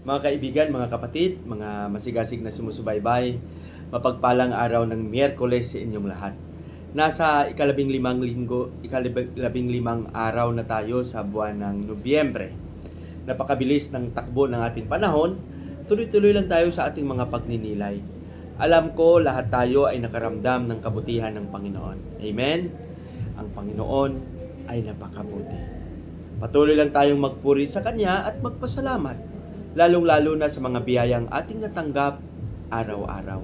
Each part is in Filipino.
Mga kaibigan, mga kapatid, mga masigasig na sumusubaybay, mapagpalang araw ng Miyerkules sa inyong lahat. Nasa ikalabing limang linggo, ikalabing limang araw na tayo sa buwan ng Nobyembre. Napakabilis ng takbo ng ating panahon, tuloy-tuloy lang tayo sa ating mga pagninilay. Alam ko lahat tayo ay nakaramdam ng kabutihan ng Panginoon. Amen? Ang Panginoon ay napakabuti. Patuloy lang tayong magpuri sa Kanya at magpasalamat, lalong-lalo na sa mga biyayang ating natanggap araw-araw.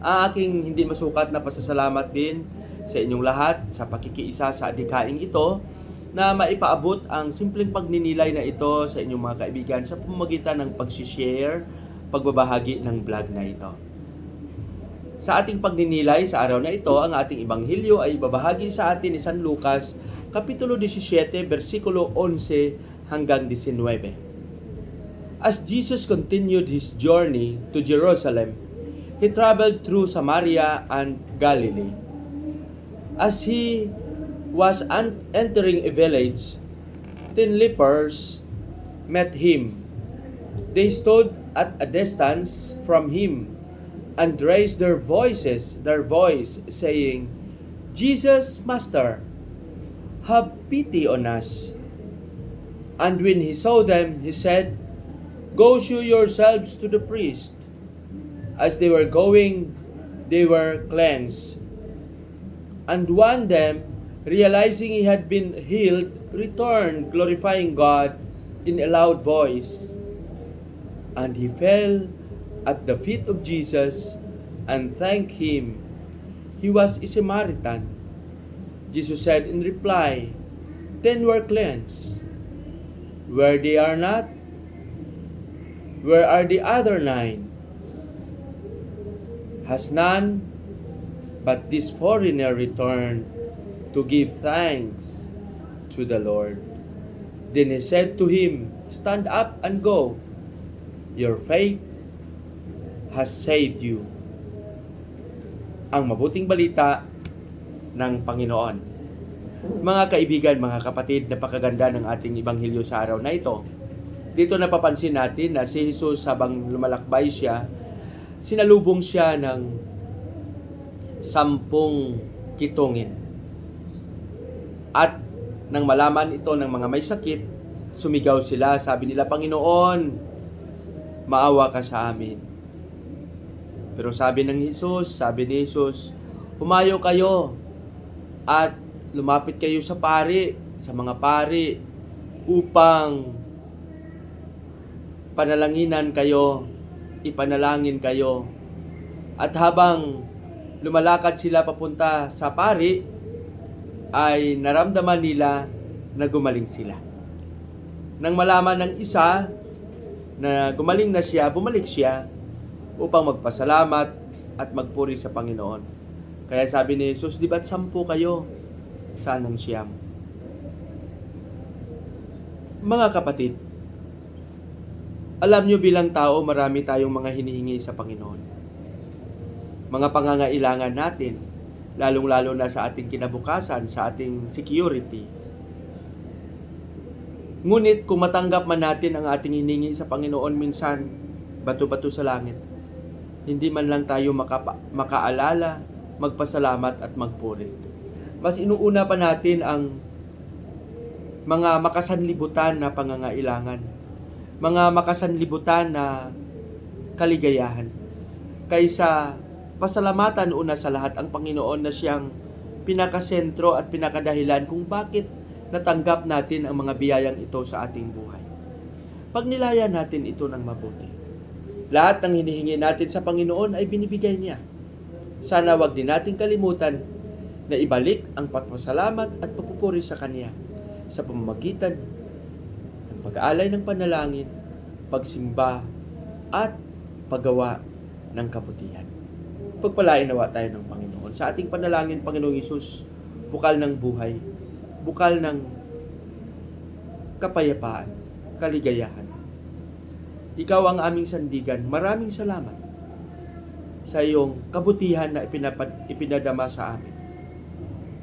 Ang aking hindi masukat na pasasalamat din sa inyong lahat sa pakikiisa sa adikaing ito na maipaabot ang simpleng pagninilay na ito sa inyong mga kaibigan sa pamamagitan ng pagsishare, pagbabahagi ng vlog na ito. Sa ating pagninilay sa araw na ito, ang ating ibanghilyo ay babahagi sa atin ni San Lucas, Kapitulo 17, versikulo 11 hanggang 19. As Jesus continued his journey to Jerusalem, he traveled through Samaria and Galilee. As he was entering a village, ten lepers met him. They stood at a distance from him and raised their voices, their voice, saying, Jesus, Master, have pity on us. And when he saw them, he said, Go show yourselves to the priest. As they were going, they were cleansed. And one them, realizing he had been healed, returned, glorifying God in a loud voice. And he fell at the feet of Jesus and thanked him. He was a Samaritan. Jesus said in reply, Ten were cleansed. Where they are not, where are the other nine? Has none but this foreigner returned to give thanks to the Lord. Then he said to him, Stand up and go. Your faith has saved you. Ang mabuting balita ng Panginoon. Mga kaibigan, mga kapatid, napakaganda ng ating ibanghilyo sa araw na ito. Dito napapansin natin na si Jesus habang lumalakbay siya, sinalubong siya ng sampung kitungin. At nang malaman ito ng mga may sakit, sumigaw sila, sabi nila, Panginoon, maawa ka sa amin. Pero sabi ng Jesus, sabi ni Jesus, humayo kayo at lumapit kayo sa pari, sa mga pari, upang panalanginan kayo, ipanalangin kayo. At habang lumalakad sila papunta sa pari, ay naramdaman nila na gumaling sila. Nang malaman ng isa na gumaling na siya, bumalik siya upang magpasalamat at magpuri sa Panginoon. Kaya sabi ni Jesus, di ba't sampu kayo? Sanang siyam. Mga kapatid, alam nyo bilang tao, marami tayong mga hinihingi sa Panginoon. Mga pangangailangan natin, lalong-lalo na sa ating kinabukasan, sa ating security. Ngunit kung matanggap man natin ang ating hiningi sa Panginoon minsan, bato-bato sa langit, hindi man lang tayo makapa- makaalala, magpasalamat at magpuri. Mas inuuna pa natin ang mga makasanlibutan na pangangailangan, mga makasanlibutan na kaligayahan, kaysa pasalamatan una sa lahat ang Panginoon na siyang pinakasentro at pinakadahilan kung bakit natanggap natin ang mga biyayang ito sa ating buhay. Pagnilayan natin ito ng mabuti. Lahat ng hinihingi natin sa Panginoon ay binibigay niya. Sana wag din natin kalimutan na ibalik ang pagpasalamat at papupuri sa Kanya sa pamamagitan pag-aalay ng panalangin, pagsimba, at paggawa ng kabutihan. Pagpalain nawa tayo ng Panginoon. Sa ating panalangin, Panginoong Isus, bukal ng buhay, bukal ng kapayapaan, kaligayahan. Ikaw ang aming sandigan. Maraming salamat sa iyong kabutihan na ipinapad, ipinadama sa amin.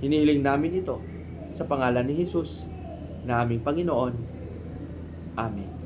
Hinihiling namin ito sa pangalan ni Jesus na aming Panginoon. Amen.